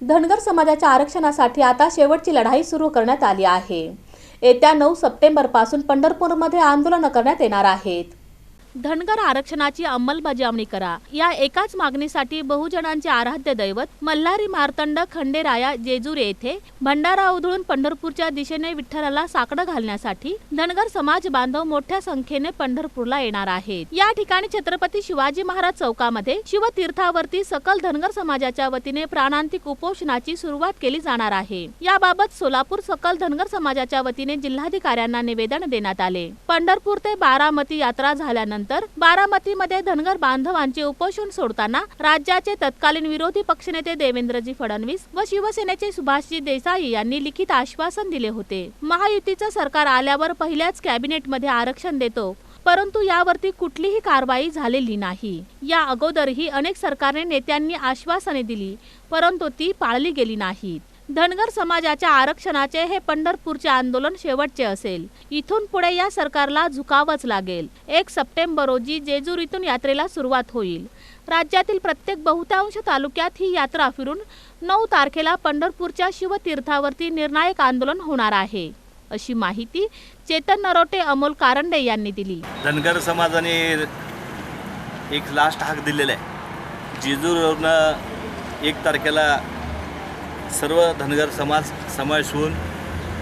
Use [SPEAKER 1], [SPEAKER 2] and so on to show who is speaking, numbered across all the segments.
[SPEAKER 1] धनगर समाजाच्या आरक्षणासाठी आता शेवटची लढाई सुरू करण्यात आली आहे. येत्या नऊ सप्टेंबरपासून पंढरपूरमध्ये आंदोलनं करण्यात येणार आहेत. धनगर आरक्षणाची अंमलबजावणी करा. या एकाच मागणीसाठी बहुजनांचे आराध्य दैवत मल्हारी मार्तंड खंडेराया जेजुरी येथे भंडारा उधळून पंढरपूरच्या दिशेने विठ्ठलाला साकडं घालण्यासाठी धनगर समाज बांधव मोठ्या संख्येने पंढरपूरला येणार आहेत. या ठिकाणी छत्रपती शिवाजी महाराज चौकामध्ये शिवतीर्थावरती सकल धनगर समाजाच्या वतीने प्राणांतिक उपोषणाची सुरुवात केली जाणार आहे. याबाबत सोलापूर सकल धनगर समाजाच्या वतीने जिल्हाधिकाऱ्यांना निवेदन देण्यात आले. पंढरपूर ते बारामती यात्रा झाल्यानंतर बारामतीमध्ये धनगर बांधवांचे उपोषण सोडताना राज्याचे तत्कालीन विरोधी पक्षनेते देवेंद्रजी फडणवीस व शिवसेनेचे सुभाषजी देसाई यांनी लिखित आश्वासन दिले होते. महायुतीचं सरकार आल्यावर पहिल्याच कॅबिनेटमध्ये आरक्षण देतो परंतु यावरती कुठलीही कारवाई झालेली नाही. या अगोदरही अनेक सरकारने नेत्यांनी आश्वासने दिली परंतु ती पाळली गेली नाहीत. धनगर समाजाच्या आरक्षणाचे हे पंढरपूरचे आंदोलन शेवटचे असेल. इथून पुढे या सरकारला झुकावंच लागेल. एक सप्टेंबर रोजी जेजुरीतून यात्रेला सुरुवात होईल. राज्यातील प्रत्येक बहुतांश तालुक्यात ही यात्रा फिरून नऊ तारखेला पंढरपूरच्या शिवतीर्थावरती निर्णायक आंदोलन होणार आहे. अशी माहिती चेतन नरोटे अमोल कारंडे यांनी दिली.
[SPEAKER 2] धनगर समाजाने एक लास्ट हाक दिलेला आहे. जेजूरवरनं एक तारखेला सर्व धनगर समाज समावेश होऊन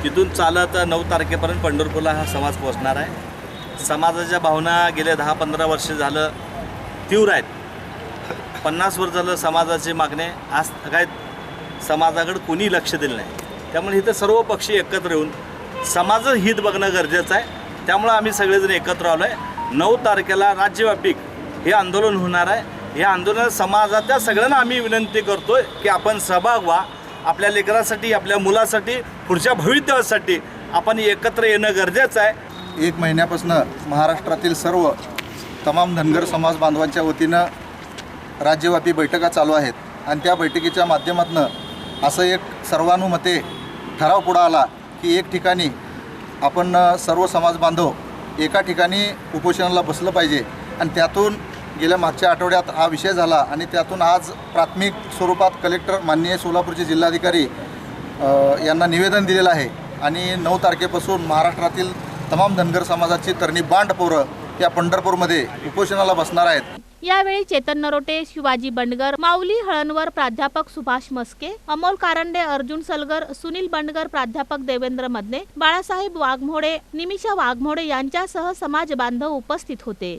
[SPEAKER 2] तिथून चालत नऊ तारखेपर्यंत पंढरपूरला हा समाज पोहोचणार आहे. समाजाच्या भावना गेल्या दहा पंधरा वर्ष झालं तीव्र आहेत. पन्नास वर्ष झालं समाजाची मागणे आज काय समाजाकडे कोणी लक्ष दिलं नाही. त्यामुळे इथं सर्व पक्षी एकत्र येऊन समाजाचं हित बघणं गरजेचं आहे. त्यामुळं आम्ही सगळेजण एकत्र आलो आहे नऊ तारखेला राज्यव्यापिक हे आंदोलन होणार आहे. हे आंदोलन समाजातल्या सगळ्यांना आम्ही विनंती करतोय की आपण सहभाग व्हा. आपल्या लेकरासाठी आपल्या मुलासाठी पुढच्या भवितव्यासाठी आपण एकत्र येणं गरजेचं आहे.
[SPEAKER 3] एक महिन्यापासून महाराष्ट्रातील सर्व तमाम धनगर समाज बांधवांच्या वतीनं राज्यव्यापी बैठका चालू आहेत. आणि त्या बैठकीच्या माध्यमातून असं एक सर्वानुमते ठराव पुढं आला की एक ठिकाणी आपण सर्व समाज बांधव एका ठिकाणी उपोषणाला बसलं पाहिजे. आणि त्यातून गेल्या मागच्या आठवड्यात हा विषय झाला आणि त्यातून आज प्राथमिक स्वरूपात कलेक्टर माननीय सोलापूरचे जिल्हाधिकारी यांना निवेदन दिलेलं आहे. आणि नऊ तारखेपासून महाराष्ट्रातील तमाम धनगर समाजाची तरणी बांड पोरं या पंढरपूरमध्ये उपोषणाला बसणार आहेत.
[SPEAKER 1] यावेळी चेतन नरोटे शिवाजी बंडगर माऊली हळणवर प्राध्यापक सुभाष मस्के अमोल कारंडे अर्जुन सलगर सुनील बंडगर प्राध्यापक देवेंद्र मदने बाळासाहेब वाघमोडे निमिषा वाघमोडे यांच्यासह समाज बांधव उपस्थित होते.